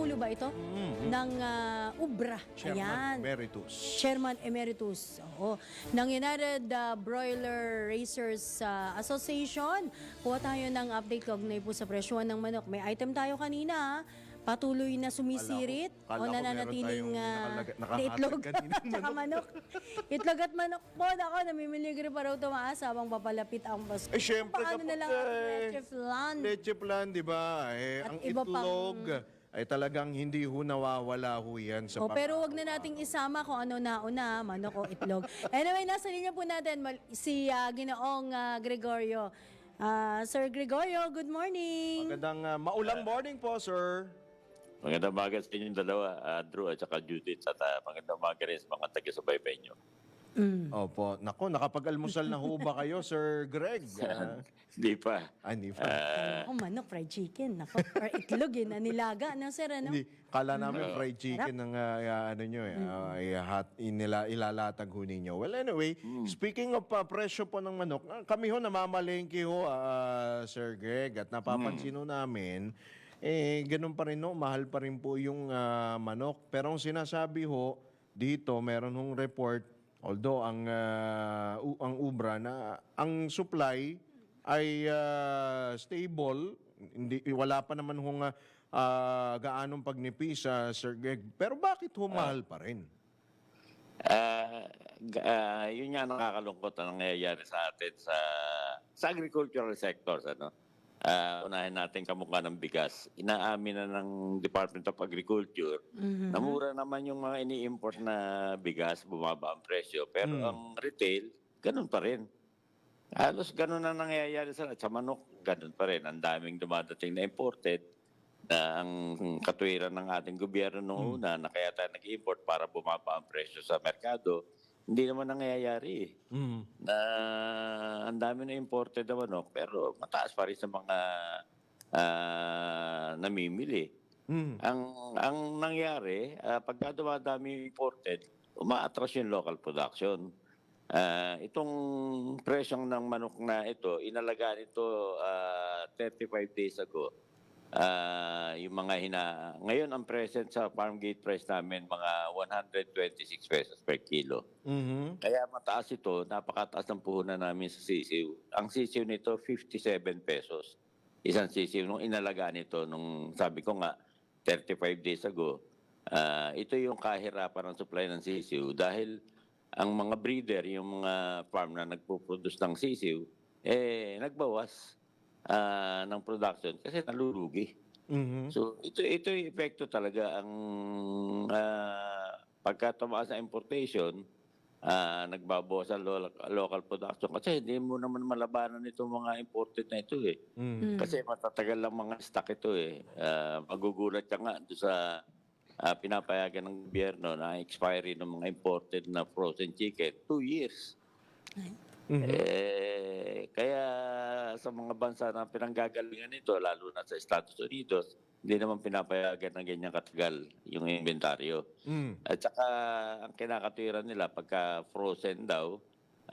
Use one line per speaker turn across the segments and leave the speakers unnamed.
Pangulo ba ito? Ng ah, UBRA.
Mm-hmm. Chairman
Ayan.
Emeritus.
Chairman Emeritus oo, ng United uh, Broiler Racers uh, Association. Kuha tayo ng update kaugnay po sa presyohan ng manok. May item tayo kanina, patuloy na sumisirit
Kala ko- kala
o nananatiling uh,
nakahatag
itlog tsaka manok. itlog at manok po. Ako, namimiligre pa raw tumaas habang papalapit ang Pasko.
Eh, syempre
Paano na
kapag,
lang ang
eh,
leche flan?
Leche plan, di ba? Eh,
At
ang
iba pang-
itlog ay talagang hindi ho nawawala ho yan sa
O,
pang-
pero wag na nating isama kung ano nauna, manok o itlog. anyway, nasa linya po natin mal- si ah, Ginoong ah, Gregorio. Ah, Sir Gregorio, good morning.
Magandang ah, maulang morning po, sir.
Magandang umaga sa inyong dalawa, uh, Drew at saka Judith. At uh, magandang umaga rin sa mga taga-subaybay nyo.
Mm.
Opo. Nako, nakapag-almusal na ho ba kayo, Sir Greg? Ah,
Hindi pa.
ah, hindi pa.
Ako, manok, fried chicken. Nako, or itlog yun, nilaga. Ano, sir, ano?
Hindi. Kala namin fried chicken ng ah, ah, ano nyo eh. ah, ay hot, inila, ilalatag ho ninyo. Well, anyway, speaking of ah, presyo po ng manok, ah, kami ho namamalengke ho, ah, Sir Greg, at napapansin ho namin, eh, ganun pa rin no, mahal pa rin po yung ah, manok. Pero ang sinasabi ho, dito, meron hong report, although ang, ah, u- ang ubra na ang supply ay ah, stable, hindi wala pa naman hong ah, ah, gaanong pagnipis sa Sir Greg. Pero bakit humahal pa rin?
Uh, uh, yun nga nakakalungkot ang nangyayari sa atin sa sa agricultural sectors. Ano? Uh, unahin natin kamukha ng bigas. Inaamin na ng Department of Agriculture na mura naman yung mga ini-import na bigas, bumaba ang presyo. Pero ang retail, ganun pa rin. Halos ganun na nangyayari sa, sa manok, ganun pa rin. Ang daming dumadating na imported na ang katwiran ng ating gobyerno noong una na kaya tayo nag-import para bumaba ang presyo sa merkado, hindi naman nangyayari. eh.
Mm.
Na ang dami na imported na manok, pero mataas pa rin sa mga ah, namimili.
Mm.
Ang ang nangyari, uh, pagka dumadami yung imported, umaatras yung local production. Ah, itong presyong ng manok na ito, inalagaan ito ah, 35 days ago. Ah, yung mga hina ngayon ang present sa farm gate price namin mga 126 pesos per kilo.
Mhm.
Kaya mataas ito, napakataas ng puhunan namin sa sisiw. Ang sisiw nito 57 pesos. Isang sisiw nung inalagaan ito nung sabi ko nga 35 days ago. ah, ito yung kahirapan ng supply ng sisiw dahil ang mga breeder, yung mga farm na nagpo-produce ng sisiw, eh nagbawas ah, ng production kasi nalulugi.
Mhm.
So ito ito yung epekto talaga ang uh, pagka tumaas ang importation, ah nagbabawas ang lo- local production kasi hindi mo naman malabanan itong mga imported na ito eh.
Mm.
Kasi matatagal lang mga stock ito eh. Ah, magugulat ka nga doon sa ah, pinapayagan ng gobyerno na expiry ng mga imported na frozen chicken, two years.
Mhm.
Eh, kaya sa mga bansa na pinanggagalingan nito, lalo na sa Estados Unidos, hindi naman pinapayagan ng ganyan katagal yung inventaryo.
Mm.
At saka ang kinakatuwiran nila pagka frozen daw,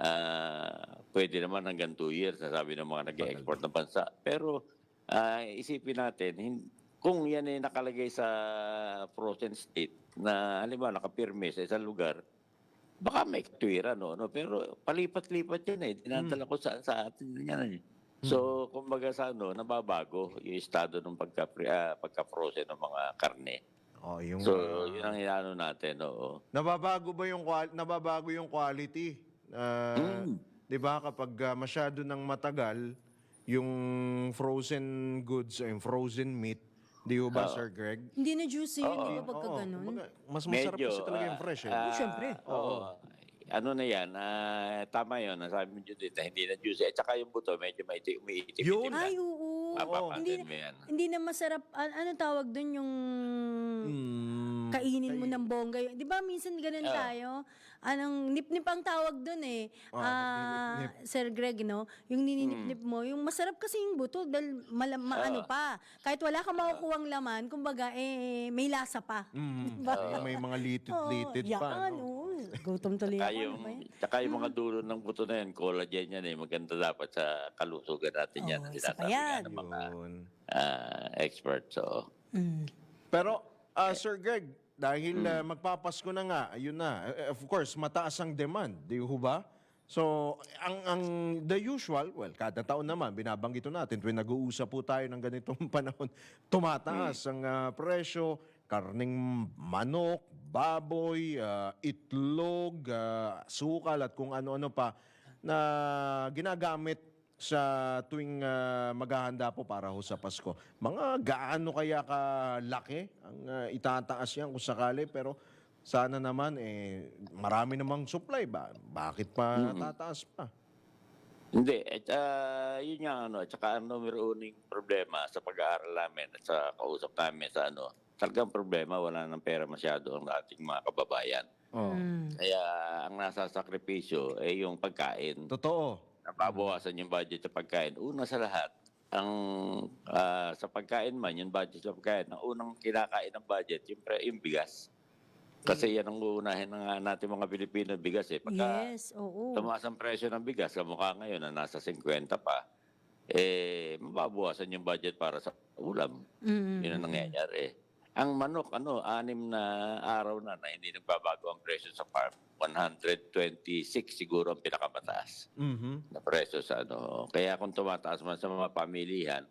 ah, pwede naman hanggang 2 years, sasabi ng mga nag-export na bansa. Pero ah, isipin natin, kung yan ay nakalagay sa frozen state na halimbawa nakapirme sa isang lugar, baka may katuwiran, no? no? Pero palipat-lipat yan eh. Dinadala ko sa, sa atin yan eh. So, kumbaga sa ano, nababago yung estado ng pagka, ah, pagka-frozen ng mga karne.
Oh, yung
So, yun ang inaano natin, oo.
nababago ba yung nababago yung quality? Ah,
Mm.
'Di ba kapag ah, masyado nang matagal yung frozen goods yung frozen meat, di ho ba Sir Greg?
Hindi na juicy yun, di ba, pagka
Oo,
ganun?
kumbaga, mas masarap
Medyo,
kasi talaga yung
ah,
fresh eh.
ah,
Siyempre.
Oo. Ano na yan, ah, tama yun, nasabi mo Judith, na hindi na juicy. At saka yung buto, medyo maiti, umiitim.
Yun.
Ay, oo.
Mapapansin
Hindi,
mo yan.
hindi na masarap. An- ano tawag dun yung
Mm.
Kainin mo ng bongga. yun. Di ba minsan ganun tayo? Anong nip-nip ang tawag dun eh. Ah, Sir Greg, no? Yung nininip-nip mo, yung masarap kasi yung buto dahil mala- maano pa. Kahit wala kang makukuhang laman, kumbaga eh may lasa pa.
Mm. Ay, may mga litid-litid
Oo,
pa.
yan,
no?
oo. Gutom tuloy
Tsaka
ako.
yung,
ano ba yun?
tsaka yung mga dulo ng buto na yan, collagen yan eh. Maganda dapat sa kalusugan natin yan.
Oo,
ang
isa pa
sinasabi nga
yan.
ng mga
Yun.
ah, experts. So,
Mm.
Pero Ah, Sir Greg, dahil ah, magpapasko na nga, ayun na. Eh, Of course, mataas ang demand, di ho ba? So, ang ang the usual, well, kada taon naman binabanggit natin tuwing nag-uusap po tayo ng ganitong panahon, tumataas ang ah, presyo, karning manok, baboy, ah, itlog, ah, sukal at kung ano-ano pa na ginagamit sa tuwing ah, maghahanda po para ho sa Pasko. Mga gaano kaya kalaki ang ah, itataas yan kung sakali pero sana naman eh marami namang supply ba? Bakit pa tataas pa?
Hindi, at ah, yun nga ano, at saka ang numero uning problema sa pag-aaral namin at sa kausap namin sa ano, talagang problema, wala nang pera masyado ang ating mga kababayan.
Oh.
Mm.
Kaya ang nasa sakripisyo ay yung pagkain.
Totoo.
Nababawasan yung budget sa pagkain. Una sa lahat, ang ah, sa pagkain man, yung budget sa pagkain, ang unang kinakain ng budget, yung, pre- yung bigas. Kasi yan ang uunahin ng natin mga Pilipino, bigas eh. Pagka,
Yes, oo.
tumaas ang presyo ng bigas, kamukha ngayon na nasa 50 pa, eh, mababawasan yung budget para sa ulam.
Mm.
Yun ang nangyayari. Ang manok, ano, anim na araw na na hindi nagbabago ang presyo sa farm. 126 siguro ang pinakamataas
Mhm.
na presyo sa ano. Kaya kung tumataas man sa mga pamilihan,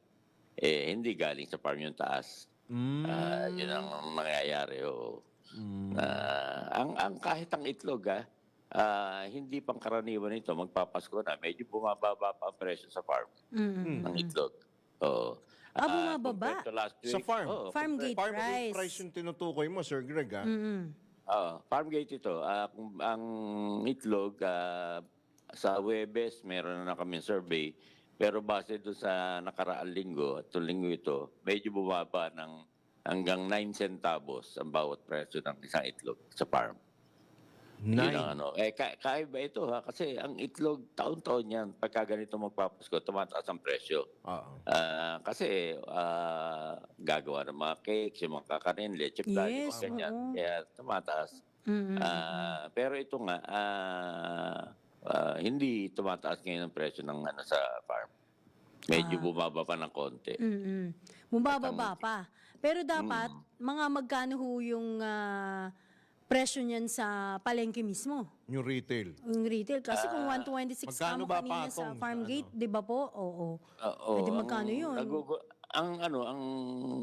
eh, hindi galing sa farm yung taas.
Mm.
Ah, yun ang mangyayari. oo. Ah, ang, ang kahit ang itlog, ah, ah, hindi pang karaniwan ito, magpapasko na, medyo bumababa pa ang presyo sa farm
Mm.
ng itlog. Oo.
Ah, bumababa?
to last
Sa
week,
farm?
oo,
Farm gate
Farm gate
price.
price yung tinutukoy mo, Sir Greg, ah.
Mm.
Oo, farm gate ito. Ah, kung- ang itlog, ah, sa Webes, meron na kami survey. Pero base doon sa nakaraang linggo, at linggo ito, medyo bumaba ng hanggang 9 centavos ang bawat presyo ng isang itlog sa farm. Yun ang
Nine.
ano. Eh, ka- kaiba ito ha, kasi ang itlog, taon-taon yan, pagka ganito magpapasko, tumataas ang presyo.
Oo.
Ah, kasi ah, gagawa ng mga cakes, yung mga kakanin, leche flan, yung
Yes,
mga ganyan.
oo.
Kaya tumataas.
Mm.
Ah, pero ito nga, ah, ah, hindi tumataas ngayon ang presyo ng ano sa farm. Medyo bumaba pa ng konti.
Mm. Bumababa pa. Pero dapat,
Mm.
mga magkano ho yung ah, presyo niyan sa palengke mismo?
Yung retail.
Yung retail. Kasi kung 126 ka
magkano
mo
ba
kanina sa
patong
farm
sa
gate, di ba po? Oo.
Oo,
Pwede magkano yun?
nagugu- ang ano, ang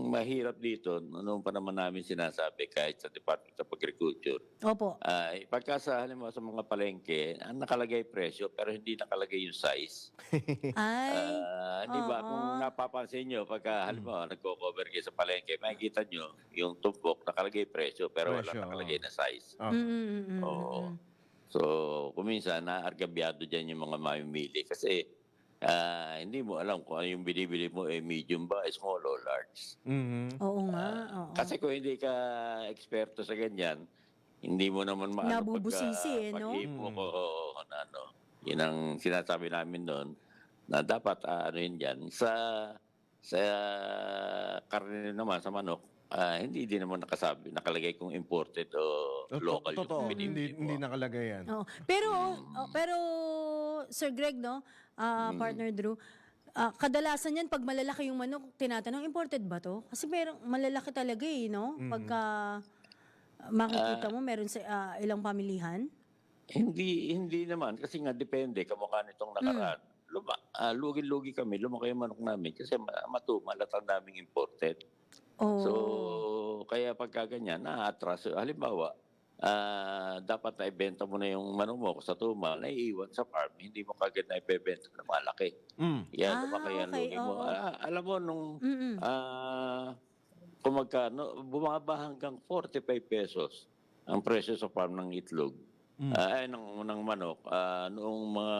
mahirap dito, noong pa naman namin sinasabi kahit sa Department of Agriculture,
Opo.
ay pagka sa halimbawa sa mga palengke, ang nakalagay presyo pero hindi nakalagay yung size.
Ay.
Ah, di ba?
oo.
Kung napapansin nyo, pagka halimbawa nagko-cover kayo sa palengke, makikita nyo yung tumpok nakalagay presyo pero wala
Presyo,
nakalagay na size.
Ah.
Mm, mm, mm, mm,
Oo.
mm.
So, kuminsan, naargabyado dyan yung mga mamimili kasi ah, hindi mo alam kung ano yung binibili mo, eh, medium ba, small o large.
Mhm.
Oo nga. Oo.
Kasi kung hindi ka eksperto sa ganyan, hindi mo naman maano
Nabubusisi, eh, no?
pag-ipo ko, na ano. Yun ang sinasabi namin doon, na dapat ah, ano yun dyan, sa, sa karne naman, sa manok, ah, hindi din naman nakasabi, nakalagay kung imported o
To-
local
Totoo.
yung
Hindi, hindi nakalagay yan.
Oo. Pero, oh, pero, Sir Greg, no? Ah,
Mm.
Partner Drew, ah, kadalasan yan, pag malalaki yung manok, tinatanong, imported ba to? Kasi merong malalaki talaga eh, no? Pagka ah, makikita mo, meron sa ah, ilang pamilihan.
Hindi hindi naman kasi nga depende kamukha nitong nakaraan. Luma, ah, lugi-lugi kami, lumaki yung manok namin kasi ma- matumal at ang daming imported.
Oh.
So, kaya pagka ganyan, na-atras. Halimbawa, ah, dapat na ibenta mo na yung manok mo sa tumal, naiiwan sa farm, hindi mo kagad na ibebenta na malaki.
Mm.
Yan,
Ah,
lumaki yan
okay,
lugi mo. Ah, alam mo, nung
Mm-mm.
ah, kung magkano, bumaba hanggang 45 pesos ang presyo sa farm ng itlog. Ah, ay, ng, ng manok, ah, noong mga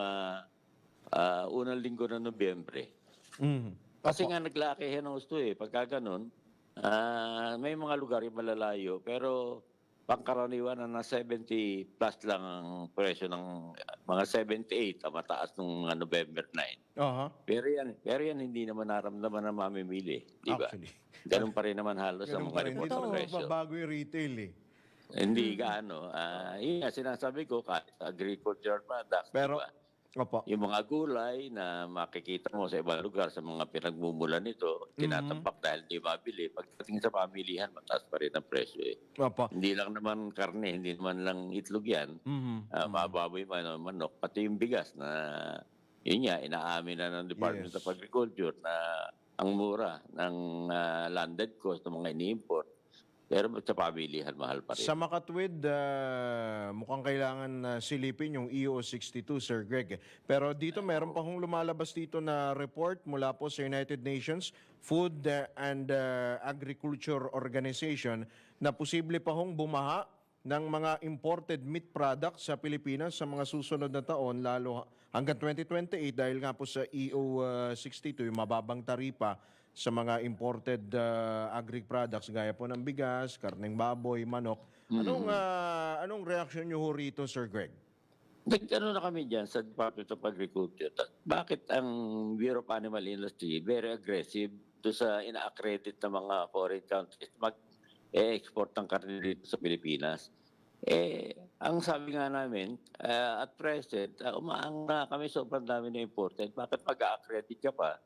ah, unang linggo ng Nobyembre.
Mhm.
Kasi nga naglaki yan ang gusto eh. Pagka ganun, ah, may mga lugar yung malalayo, pero pangkaraniwan na na 70 plus lang ang presyo ng mga 78 ang mataas nung ah, November 9.
Aha.
Pero yan, pero yan hindi naman naramdaman ng mamimili, di ba? Ganun pa rin naman halos ang mga report ng presyo.
babago yung retail eh.
Hindi gaano. Ah, yun nga, sinasabi ko, kahit agriculture products,
Pero,
di ba?
Opo.
Yung mga gulay na makikita mo sa ibang lugar sa mga pinagmumulan nito, tinatampak dahil hindi mabili. Pagdating sa pamilihan, mataas pa rin ang presyo eh.
Opo.
Hindi lang naman karne, hindi naman lang itlog yan.
Mhm.
Uh, Mababoy man ang manok, pati yung bigas na yun nga, inaamin na ng Department
Yes.
of Agriculture na ang mura ng ah, landed cost ng mga ini-import. Pero sa pamilihan, mahal pa rin.
Sa Makatwid, ah, mukhang kailangan na silipin yung EO62, Sir Greg. Pero dito meron pa hong lumalabas dito na report mula po sa United Nations Food ah, and ah, Agriculture Organization na posible pa hong bumaha ng mga imported meat products sa Pilipinas sa mga susunod na taon, lalo hanggang 2028 dahil nga po sa EO62, yung mababang taripa sa mga imported uh, agri products gaya po ng bigas, karneng baboy, manok. Anong ah, anong reaction niyo ho rito, Sir Greg?
Nagkaroon na kami dyan sa Department of Agriculture. Ta- Bakit ang Bureau of Animal Industry very aggressive do sa ina-accredit na mga foreign countries mag-export ng karne dito sa Pilipinas? Eh, ang sabi nga namin, ah, at present, uh, umaang na kami sobrang dami na imported. Bakit mag-accredit ka pa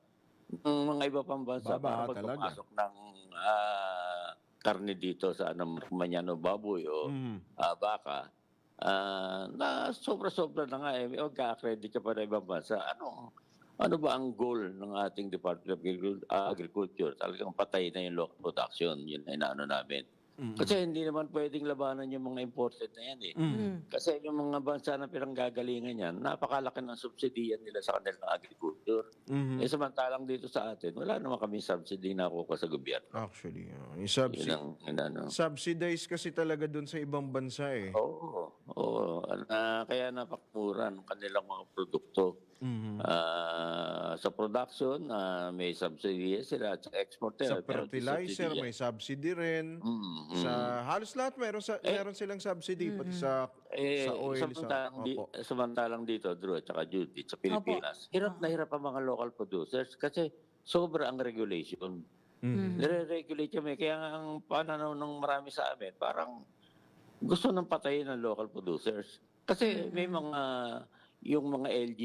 ng mga iba pang bansa
Baba
para magpapasok ng ah, karne dito sa anong manyano baboy o
Mhm.
ah, baka, ah, na sobra-sobra na nga eh, magka-accredit ka pa na ibang bansa. Ano, ano ba ang goal ng ating Department of Agricu- Agriculture? Talagang patay na yung local production. Yun na inaano namin. Kasi hindi naman pwedeng labanan yung mga imported na yan eh.
Mm.
Kasi yung mga bansa na pinanggagalingan yan, napakalaki ng subsidiyan nila sa kanilang agriculture.
Mhm.
Eh samantalang dito sa atin, wala naman kami subsidy na kukuha sa gobyerno.
Actually, uh, yung
Yun
subsi-
ang inano.
subsidize kasi talaga dun sa ibang bansa eh.
Oo. Oo. Ah, kaya napakamura ng kanilang mga produkto.
Mhm.
Ah, sa production, ah, may subsidy sila sa export
Sa
meron din
fertilizer,
subsidy
may subsidy rin.
Mm, mm.
Sa halos lahat meron sa meron silang subsidy pati sa
Eh,
sa oil sa
samantalang, di,
Opo.
samantalang dito, Drew, at saka Judith, sa Pilipinas, hirap na hirap ang mga local producers kasi sobra ang regulation.
Mhm.
Nire-regulate kami. Kaya nga ang pananaw ng marami sa amin, parang gusto nang patayin ng local producers. Kasi may mga, yung mga LG